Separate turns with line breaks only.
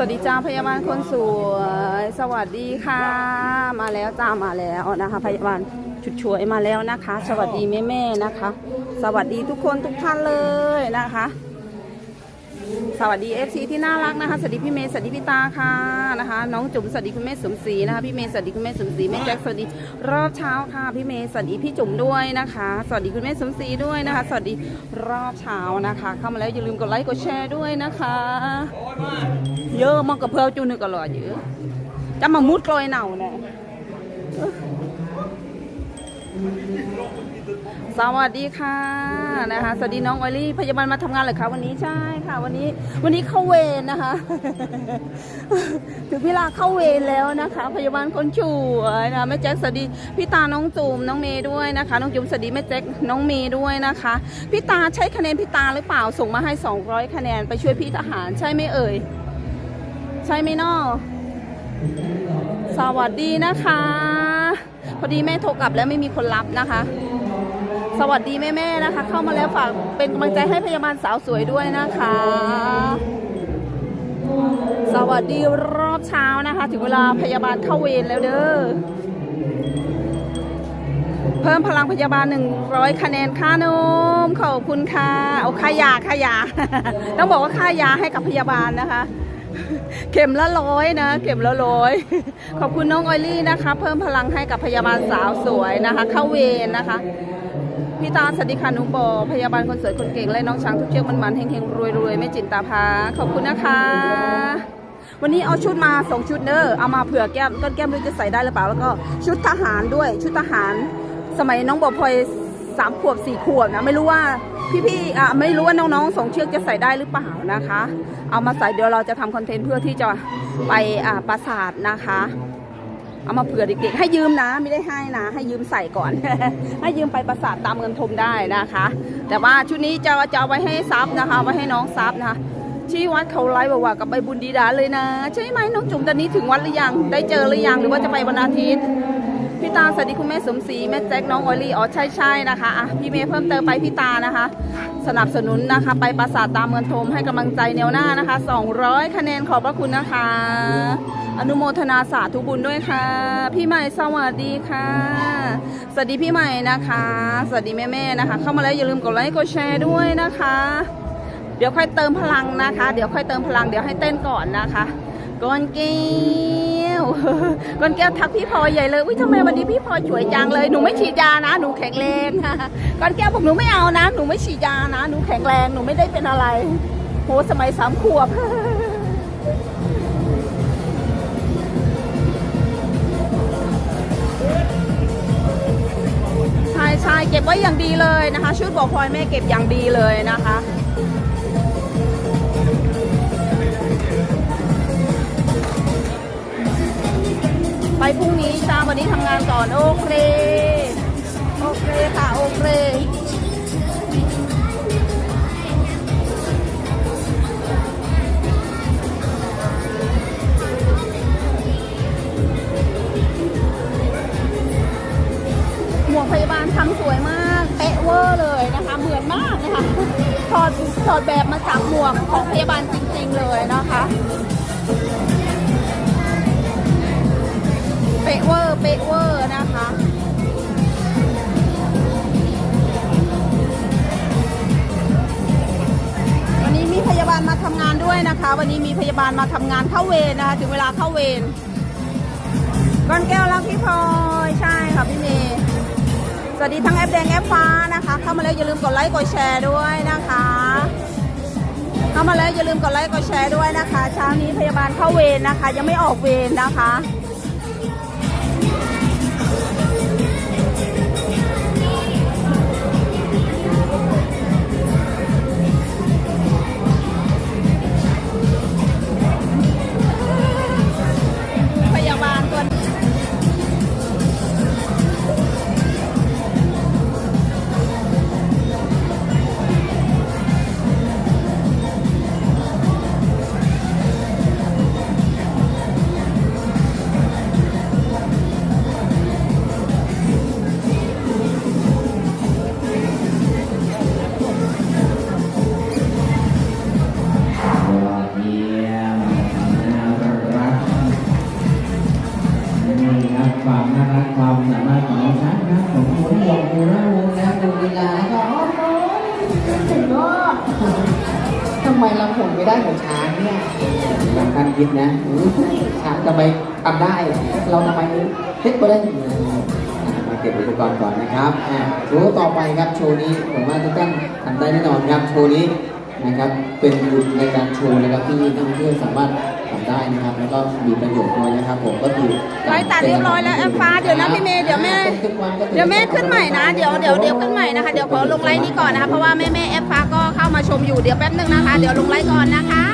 สวัสดีจ้าพยาบาลคนสวยสวัสดีค่ะ มาแล้วจ้ามาแล้วนะคะ พยาบาลชุดช่วยมาแล้วนะคะ สวัสดีแม่แม่นะคะ สวัสดีทุกคนทุกท่านเลยนะคะ สวัสดีเอฟซีที่น่ารักนะคะ สวัสดีพี่เมย์สวัสดีพี่ตาค่ะนะคะ น้องจุ๋มสวัสดีคุณแม่สมศรีนะคะพี่เมย์สวัสดีคุณแม่สมศรีแม่แจ็คสวัสดีรอบเช้าค่ะพี่เมย์สวัสดีพี่จุ๋มด้วยนะคะ สวัสดีคุณแม่สมศรีด้วยนะคะ สวัสดีรอบเช้านะคะ เข้ามาแล้วอย่าลืมกดไลค์กดแชร์ด้วยนะคะ เยอะมากกับเพลจูนึกอร่อยเยอะจะมามุดกลอยเหน่าเนี่ย สวัสดีค่ะนะคะสวัสดีน้องออยลี่พยาบาลมาทำงานเหรอคะวันนี้ใช่ค่ะ วันนี้วันนี้เข้าเวรนะคะถึงเวลาเข้าเวรแล้วนะคะ พยาบาลคนช่วยนะแม่แจ็คสวัสดีพี่ตาน้องจุ๋มน้องเมย์ด้วยนะคะ น้องจุ๋มสวัสดีแม่แจ็คน้องเมย์ด้วยนะคะพี่ตาใช้คะแนนพี่ตาหรือเปล่าส่งมาให้ 200 คะแนนไปช่วยพี่ทหารใช่ไหมเอ่ยใช่ไหมนอสวัสดีนะคะ พอดีแม่โทรกลับแล้วไม่มีคนรับนะคะ สวัสดีแม่ๆนะคะ เข้ามาแล้วฝากเป็นกำลังใจให้พยาบาลสาวสวยด้วยนะคะ สวัสดีรอบเช้านะคะ ถึงเวลาพยาบาลเข้าเวรแล้วเด้อเพิ่มพลังพยาบาล 100 คะแนนค่านมขอบคุณค่ะเอาค่ายาค่ายา ต้องบอกว่าค่ายาให้กับพยาบาลนะคะ เข็มละร้อยนะ เข็มละร้อยขอบคุณน้องออยลี่นะคะ เพิ่มพลังให้กับพยาบาลสาวสวยนะคะ เข้าเวรนะคะ พี่ตาสวัสดีค่ะนุงบอพยาบาลคนสวยคนเก่งและน้องช้างทุกเชือกมันมันเฮงๆรวยๆไม่จินตาพาขอบคุณนะคะ วันนี้เอาชุดมาสองชุดเนอะเอามาเผื่อแก้มก้นแก้มไม่รู้จะใส่ได้หรือเปล่าแล้วก็ชุดทหารด้วย ชุดทหาร สมัยน้องบอพลอยสามขวบสี่ขวบนะไม่รู้ว่าพี่ๆอะไม่รู้ว่าน้องๆสองเชือกจะใส่ได้หรือเปล่านะคะ เอามาใส่เดี๋ยวเราจะทำคอนเทนต์เพื่อที่จะไปอ่าปราสาทนะคะ เอามาเผื่อเด็กๆ ให้ยืมนะไม่ได้ให้นะ ให้ยืมใส่ก่อน ให้ยืมไปประสาทตามเงินทมได้นะคะ แต่ว่าชุดนี้จะจะเอาไว้ให้ซับนะคะไว้ให้น้องซับนะคะที่วัดเขาไร่บอกว่ากับใบบุญดีดาเลยนะ ใช่ไหมน้องจุ๋มตอนนี้ถึงวัดหรือยังได้เจอหรือยังหรือว่าจะไปวันอาทิตย์ พี่ตาสวัสดีคุณแม่สมศรีแม่แจ็คน้องออลี่อ๋อใช่ใช่นะคะอะพี่เมย์เพิ่มเติมไปพี่ตานะคะ สนับสนุนนะคะ ไปปราสาทตามเงินทมให้กำลังใจแนวหน้านะคะ 200 คะแนนขอบพระคุณนะคะ อนุโมทนาสาธุบุญด้วยค่ะ พี่ใหม่สวัสดีค่ะ สวัสดีพี่ใหม่นะคะ สวัสดีแม่ๆนะคะ เข้ามาแล้วอย่าลืมกดไลค์กดแชร์ด้วยนะคะ เดี๋ยวค่อยเติมพลังนะคะ เดี๋ยวค่อยเติมพลังเดี๋ยวให้เต้นก่อนนะคะก้อนแก้ วก้อนแก้วทักพี่พลอยใหญ่เลยอุ้ยทำไมวันนี้พี่พลอยสวยจังเลยหนูไม่ฉีดยานะ หนูแข็งแรงก้อนแก้วบอกหนูไม่เอานะ หนูไม่ฉีดยานะ หนูแข็งแรงหนูไม่ได้เป็นอะไรโหสมัยสามขวบใช่ใช่เก็บไว้อย่างดีเลยนะคะ ชุดบอกพลอยแม่เก็บอย่างดีเลยนะคะ ไปพรุ่งนี้จ้าวันนี้ทำงานก่อน โอเค โอเคค่ะ โอเคหมวกพยาบาลทำสวยมาก เป๊ะเวอร์เลยนะคะ เหมือนมากนะคะถอดถอดแบบมาจากหมวกของพยาบาลจริง ๆ เลยนะคะ ด้วยนะคะ วันนี้มีพยาบาลมาทำงานเข้าเวรนะคะ ถึงเวลาเข้าเวร
ก้อนแก้วรักพี่พลอยใช่ค่ะพี่เมย์สวัสดีทั้งแอปแดงแอปฟ้านะคะ เข้ามาแล้วอย่าลืมกดไลค์กดแชร์ด้วยนะคะ เข้ามาแล้วอย่าลืมกดไลค์กดแชร์ด้วยนะคะ เช้านี้พยาบาลเข้าเวรนะคะ ยังไม่ออกเวรนะคะ
ได้ของช้างเนี่ยบางการคิดนะช้างทำไมทำได้ เราทำไมเฮ็ดไม่ได้มาเก็บอุปกรณ์ก่อนนะครับโชว์ต่อไปครับโชว์นี้ผมว่าทุกท่านทำได้แน่นอนครับโชว์นี้นะครับเป็นบุญในการโชว์นะครับที่นักท่องเที่ยวสามารถ ได้นะครับ แล้วก็มีประโยชน์ด้วยนะครับผมก็คือ
ไลฟ์ตัดเรียบร้อยแล้วแอปฟ้าเดี๋ยวนะพี่เมย์เดี๋ยวแม่
ทุกวันก็ถือ
เดี๋ยวแม่ขึ้นใหม่นะเดี๋ยวเดี๋ยวเดี๋ยวขึ้นใหม่นะคะเดี๋ยวขอลงไลน์นี้ก่อนนะคะเพราะว่าแม่แม่แอปฟ้าก็เข้ามาชมอยู่เดี๋ยวแป๊บนึงนะคะ เดี๋ยวลงไลน์ก่อนนะคะ